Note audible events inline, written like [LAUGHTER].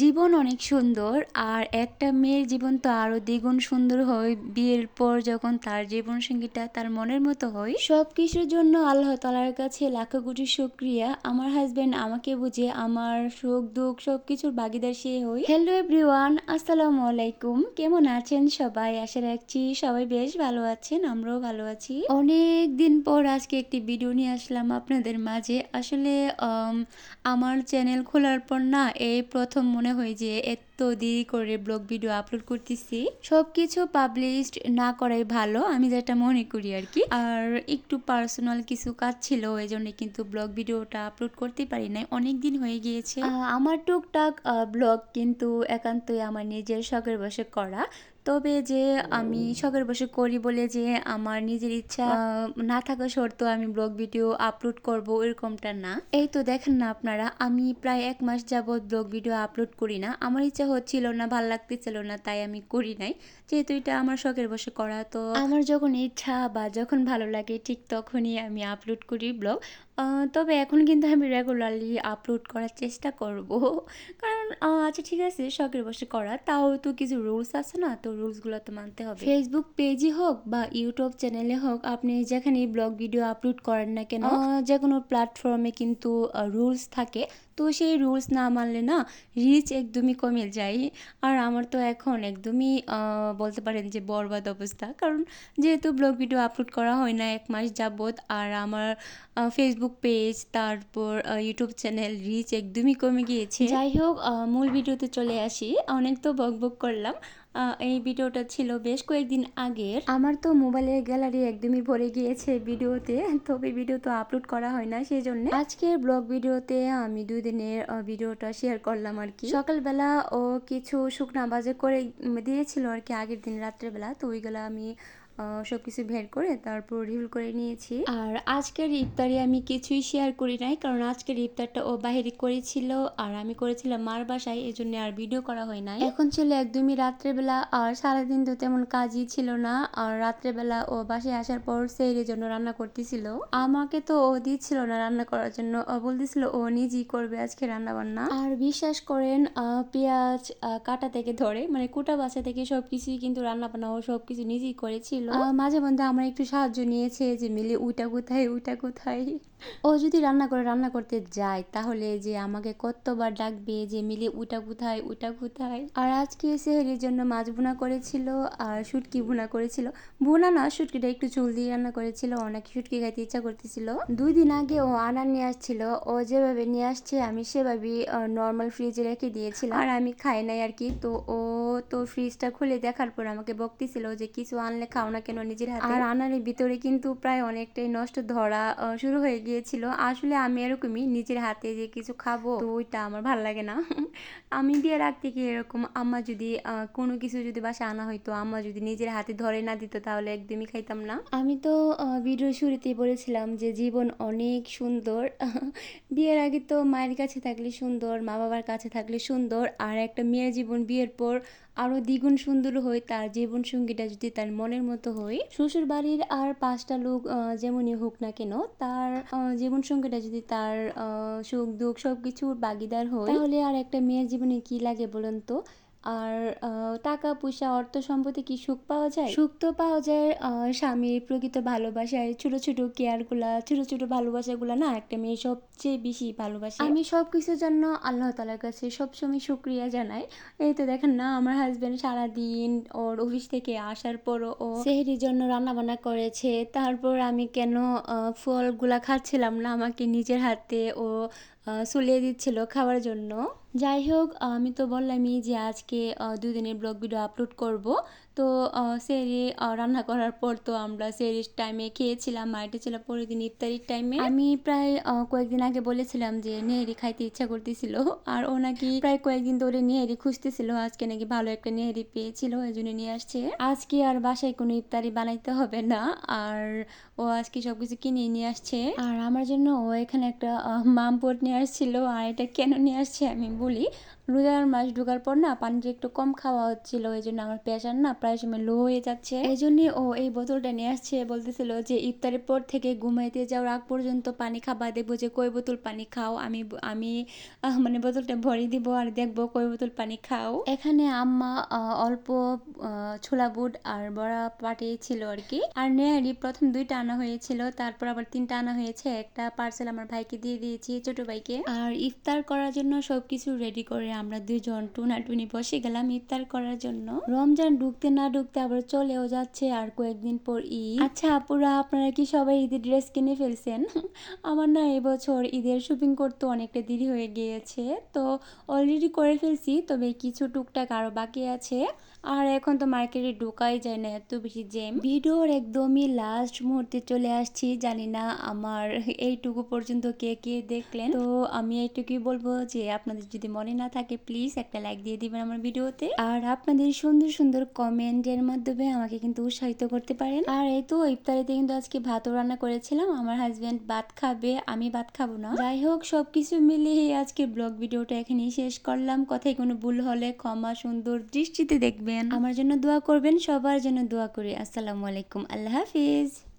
জীবন অনেক সুন্দর, আর একটা মেয়ের জীবন তো আরও দ্বিগুণ সুন্দর হয়। বিয়ের পর যখন তার জীবন সঙ্গীটা তার মনের মতো হয় সব কিছুর জন্য আল্লাহ তালার কাছে লাখো কোটি শুক্রিয়া। আমার হাজবেন্ড আমাকে বুঝে আমার সুখ, দুঃখ সব কিছুর ভাগিদার সে হই হ্যালো এভরিওয়ান আসসালামু আলাইকুম। কেমন আছেন সবাই? আশা রাখছি সবাই বেশ ভালো আছেন, আমরাও ভালো আছি। অনেক দিন পর আজকে একটি ভিডিও নিয়ে আসলাম আপনাদের মাঝে। আসলে আমার চ্যানেল খোলার পর না, এই প্রথম মনে হয় যে এত দেরি করে ব্লগ ভিডিও আপলোড করতেছি সব কিছু পাবলিশড না করাই ভালো আমি যেটা মনে করি আর কি। আর একটু পার্সোনাল কিছু কাজ ছিল এই জন্য কিন্তু ব্লগ ভিডিওটা আপলোড করতে পারি নাই অনেক দিন হয়ে গিয়েছে। আমার টুকটাক ব্লগ কিন্তু একান্তই আমার নিজের শখের বসে করা। তবে যে আমি শখের বসে করি বলে যে আমার নিজের ইচ্ছা না থাকা সত্ত্বেও আমি ব্লগ ভিডিও আপলোড করব এরকমটা না। এই তো দেখেন না আপনারা আমি প্রায় এক মাস যাবৎ ব্লগ ভিডিও আপলোড করি না। আমার ইচ্ছা হচ্ছিল না, ভালো লাগতেছিল না, তাই আমি করি নাই। যেহেতু এটা আমার শখের বসে করা, তো আমার যখন ইচ্ছা বা যখন ভালো লাগে, ঠিক তখনই আমি আপলোড করি ব্লগ তবে এখন কিন্তু আমি রেগুলারলি আপলোড করার চেষ্টা করব। কারণ আচ্ছা ঠিক আছে শখের বসে করা। তাও তো কিছু রুলস আছে না? তো রুলসগুলো তো মানতে হবে। ফেসবুক পেজই হোক বা ইউটিউব চ্যানেলে হোক আপনি যেখানে ব্লগ ভিডিও আপলোড করেন না কেন যে কোনো প্ল্যাটফর্মে কিন্তু রুলস থাকে। তো সেই রুলস না মানলে না রিচ একদমই কমে যায়। আর আমার তো এখন একদমই বলতে পারেন যে বরবাদ অবস্থা। কারণ যেহেতু ব্লগ ভিডিও আপলোড করা হয় না এক মাস যাবত আর আমার ফেসবুক পেজ তারপর ইউটিউব চ্যানেল রিচ একদমই কমে গিয়েছে। যাই হোক মূল ভিডিওতে চলে আসি। অনেক তো বক বক করলাম। এই ভিডিওটা ছিল বেশ কয়েকদিন আগের। আমার তো মোবাইলের গ্যালারি একদমই ভরে গিয়েছে ভিডিওতে তবে ভিডিও তো আপলোড করা হয় না সেই জন্য আজকের ব্লগ ভিডিওতে আমি দুই দিনের ভিডিওটা শেয়ার করলাম আর কি। সকালবেলা ও কিছু শুকনা বাজে করে দিয়েছিল আর কি আগের দিন রাত্রেবেলা। তো ওইগুলো আমি সব কিছু বের করে তারপর রিভিল করে নিয়েছি। আর আজকের ইফতারি আমি কিছুই শেয়ার করি নাই কারণ আজকের ইফতারটা ও বাহিরে করেছিল আর আমি করেছিলাম মার বাসায় এই জন্য আর ভিডিও করা হয় নাই। এখন ছিল একদমই রাত্রেবেলা আর সারাদিন তো তেমন কাজই ছিল না আর রাত্রেবেলা ও বাসায় আসার পর সেই জন্য রান্না করতেছিল। আমাকে তো ও দিচ্ছিল না রান্না করার জন্য ও বলতেছিল ও নিজেই করবে আজকে রান্না বান্না আর বিশ্বাস করেন আহ, পেঁয়াজ কাটা থেকে ধরে মানে কুটা বাসা থেকে সবকিছুই কিন্তু রান্না বান্না ও সবকিছু নিজেই করেছিল। মাঝে মধ্যে আমার একটু সাহায্য নিয়েছে যে মিলে উইটা কোথায়? উইটা কোথায়? ও যদি রান্না করে, রান্না করতে যায়, তাহলে যে আমাকে কতবার ডাকবে যে মিলে উটা কোথায় উটা কোথায়? আর আজকে সেহেরির জন্য মাছ ভুনা করেছিল আর শুটকি ভুনা করেছিল। ভুনা না, শুটকিটা একটু চুল দিয়ে রান্না করেছিল ও নাকি শুটকি খাইতে ইচ্ছা করতেছিল। দুই দিন আগে ও আনার নিয়ে আসছিল, ও যেভাবে নিয়ে আসছে আমি সেভাবেই নর্মাল ফ্রিজে রেখে দিয়েছিলাম। আর আমি খাই নাই আর কি, তো ও তো ফ্রিজটা খুলে দেখার পর আমাকে বকতেছিল যে কিছু আনলে খাও না কেন নিজের হাতে। আর আনারের ভিতরে কিন্তু প্রায় অনেকটাই নষ্ট ধরা শুরু হয়ে গিয়েছিল। আসলে আমি এরকমই নিজের হাতে যে কিছু খাব, তো ওইটা আমার ভালো লাগে না। [LAUGHS] আমি বিয়ের আগ থেকে এরকম আম্মা যদি কোনো কিছু যদি বাসা আনা হইতো, আম্মা যদি নিজের হাতে ধরে না দিত, তাহলে একদমই খাইতাম না। আমি তো ভিডিও শুরুতেই বলেছিলাম যে জীবন অনেক সুন্দর। [LAUGHS] বিয়ের আগে তো মায়ের কাছে থাকলে সুন্দর মা বাবার কাছে থাকলে সুন্দর, আর একটা মেয়ের জীবন বিয়ের পর আরও দ্বিগুণ সুন্দর হয় তার জীবনসঙ্গীটা যদি তার মনের মতো হয়। শ্বশুর বাড়ির আর পাঁচটা লোক যেমনই হোক না কেন তার আহ, জীবন সঙ্গীটা যদি তার সুখ দুঃখ সবকিছুর বাগিদার হয় তাহলে আর একটা মেয়ের জীবনে কি লাগে বলুন তো? আর টাকা, পয়সা, অর্থ সম্পত্তি কি সুখ পাওয়া যায়? সুখ তো পাওয়া যায় স্বামীর প্রকৃত ভালোবাসায়। ছোট ছোট কেয়ারগুলা, ছোট ছোট ভালোবাসাগুলা না একটা মেয়ে সবচেয়ে বেশি ভালোবাসে। আমি সব কিছুর জন্য আল্লাহ তালার কাছে সবসময় শুক্রিয়া জানাই। এই তো দেখেন না, আমার হাজবেন্ড সারাদিন ওর অফিস থেকে আসার পরও ও সেহেরির জন্য রান্না বান্না করেছে। তারপর আমি কেন ফলগুলা খাচ্ছিলাম না আমাকে নিজের হাতে ও সুলিয়ে দিচ্ছিল খাওয়ার জন্য। যাই হোক আমি তো বললামই যে আজকে দুদিনের ব্লগ ভিডিও আপলোড করব। তো সেরি রান্না করার পর তো আমরা সেরির টাইমে খেয়েছিলাম মাইটে ছিল পরের দিন ইফতারির টাইমে আমি প্রায় কয়েকদিন আগে বলেছিলাম যে নেহেরি খাইতে ইচ্ছা করতেছিল, আর ও নাকি প্রায় কয়েকদিন ধরে নেহেরি খুঁজতেছিল, আজকে নাকি ভালো একটা নেহেরি পেয়েছিল, ওই জন্য নিয়ে আসছে। আজকে আর বাসায় কোনো ইফতারি বানাইতে হবে না, আর ও আজকে সবকিছু কিনে নিয়ে আসছে। আর আমার জন্য ও এখানে একটা মামপট নিয়ে আসছিল, আর এটা কেন নিয়ে আসছে আমি বলি রোজার মাস ঢোকার পর না পানিটা একটু কম খাওয়া হচ্ছিল এই জন্য আমার প্রেশার না প্রায় সময় লো হয়ে যাচ্ছে। এই জন্য ও এই বোতলটা নিয়ে আসছে, বলতেছিল যে ইফতারের পর থেকে ঘুমাইতে যাওয়ার আগ পর্যন্ত পানি খাবা দেখব যে কই বোতল পানি খাও, আমি আমি মানে বোতলটা ভরে দিব আর দেখব কই বোতল পানি খাও। এখানে আম্মা অল্প ছোলা বুট আর বড়া পাঠিয়েছিল আর কি। আর নেহারি প্রথম দুইটা আনা হয়েছিল, তারপর আবার তিনটা আনা হয়েছে। একটা পার্সেল আমার ভাইকে দিয়ে দিয়েছি, ছোট ভাইকে। আর ইফতার করার জন্য সবকিছু রেডি করে আমরা দুজন টুনা টুনি বসে গেলাম ইফতার করার জন্য। রমজান ঢুকতে না ঢুকতে আবার চলেও যাচ্ছে আর কয়েকদিন পর ঈদ। আচ্ছা আপুরা, আপনারা কি সবাই ঈদের ড্রেস কিনে ফেলছেন? [LAUGHS] আমার না এবছর ঈদের শপিং করতে অনেকটা দেরি হয়ে গিয়েছে। তো অলরেডি করে ফেলছি, তবে কিছু টুকটাক আরও বাকি আছে। আর এখন তো মার্কেটে ঢোকাই যায় না, এত বেশি জেম ভিডিওর একদমই লাস্ট মুহূর্তে চলে আসছি, জানি না আমার এইটুকু পর্যন্ত কে কে দেখলেন। তো আমি এইটুকুই বলব যে, আপনাদের যদি মনে না থাকে প্লিজ একটা লাইক দিয়ে দিবেন আমার ভিডিওতে। আর আপনাদের সুন্দর সুন্দর কমেন্টের মাধ্যমে আমাকে কিন্তু উৎসাহিত করতে পারেন। আর এই তো, ইফতারিতে কিন্তু আজকে ভাতও রান্না করেছিলাম। আমার হাজবেন্ড ভাত খাবে, আমি ভাত খাব না। যাই হোক, সবকিছু মিলিয়ে আজকে ব্লগ ভিডিওটা এখানেই শেষ করলাম। কথায় কোনো ভুল হলে ক্ষমা সুন্দর দৃষ্টিতে দেখবেন। আমার জন্য দোয়া করবেন, সবার জন্য দোয়া করি। আসসালামু আলাইকুম, আল্লাহ হাফিজ।